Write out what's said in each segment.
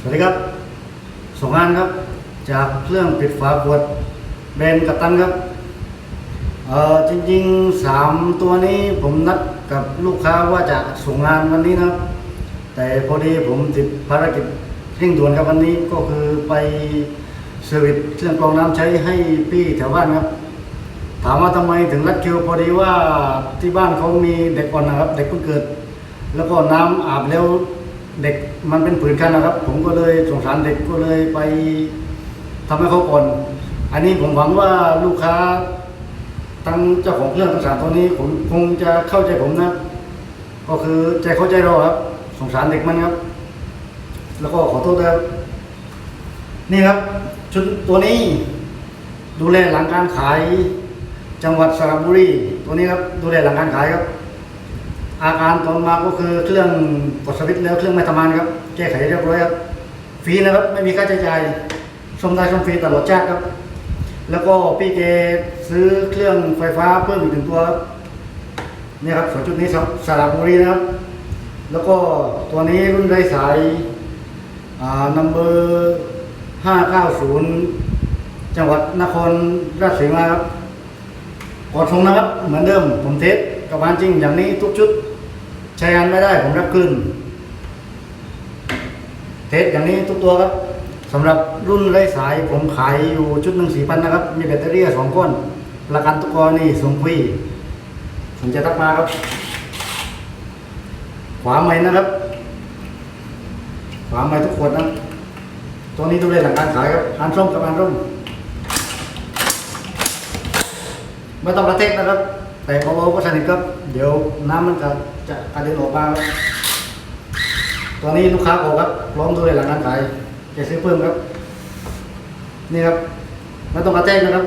สวัสดีครับส่งงานครับ จากเครื่องปิดฝาขวดแบรนด์กัปตันครับเอ่อจริงๆสามตัวนี้ผมนัดกับลูกค้าว่าจะส่งงานวันนี้นะครับ แต่พอดีผมติดภารกิจเร่งด่วนครับวันนี้ก็คือไปเซอร์วิสเครื่องกรองน้ำใช้ให้พี่แถวบ้านครับ ถามว่าทำไมถึงรัดคิวพอดีว่าที่บ้านเขามีเด็กก่อนนะครับ เด็กเพิ่งเกิด แล้วก็น้ำอาบแล้ว เด็กมันเป็นผืนคันนะครับ ผมก็เลยสงสารเด็กก็เลยไปทำให้เขาก่อน อันนี้ผมหวังว่าลูกค้าทั้งเจ้าของเครื่องทั้งสามตัวนี้ผมคงจะเข้าใจผมนะ ก็คือใจเข้าใจเราครับ สงสารเด็กมันครับ แล้วก็ขอโทษด้วยครับนี่ครับ ชุดตัวนี้ ดูแลหลังการขายจังหวัดสระบุรีตัวนี้ครับ ดูแลหลังการขายครับ อาการตอนมาก็คือเครื่องกดสวิตช์แล้วเครื่องไม่ทำงานครับแก้ไขเรียบร้อยครับฟรีนะครับไม่มีค่าใช้จ่ายชมได้ชมฟรีตลอดชาติครับ แล้วก็พี่เกซื้อเครื่องไฟฟ้าเพิ่มอีกหนึ่งตัวครับนี่ครับสองจุดนี้ครับสระบุรีนะครับ แล้วก็ตัวนี้รุ่นไร้สายอ่านัมเบอร์ห้าเก้าศูนย์จังหวัดนครราชสีมาครับกดชงนะครับ เหมือนเดิมผมเทสกับวานจริงอย่างนี้ทุกชุด ใช้งานไม่ได้ผมรับคืนเทสอย่างนี้ทุกตัวครับสำหรับรุ่นไร้สายผมขายอยู่ชุดหนึ่งสี่พันนะครับ มีแบตเตอรี่สองก้อนประกันทุกกรณีส่งฟรีผมจะทักมาครับ ขวาไม้นะครับ ขวาไม้ทุกขวดนะตัวนี้ดูแลหลังการขายครับอันส้มกับอันร่มไม่ต้องกระเทกนะครับ แต่เบาๆก็สนิทครับ เดี๋ยวน้ำมันจะจะกระเด็นออกมาครับตอนนี้ลูกค้าบอกครับพร้อมดูเลยหลังการขายจะซื้อเพิ่มครับ นี่ครับไม่ต้องกระเทกนะครับ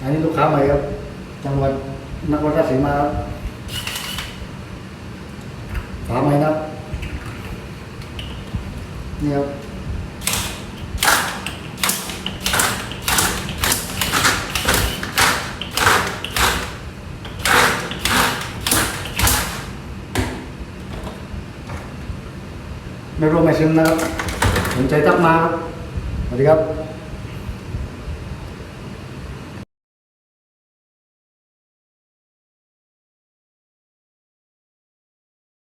อันนี้ลูกค้าใหม่ครับ จังหวัดนครราชสีมาครับ ฝาไหมนะครับนี่ครับ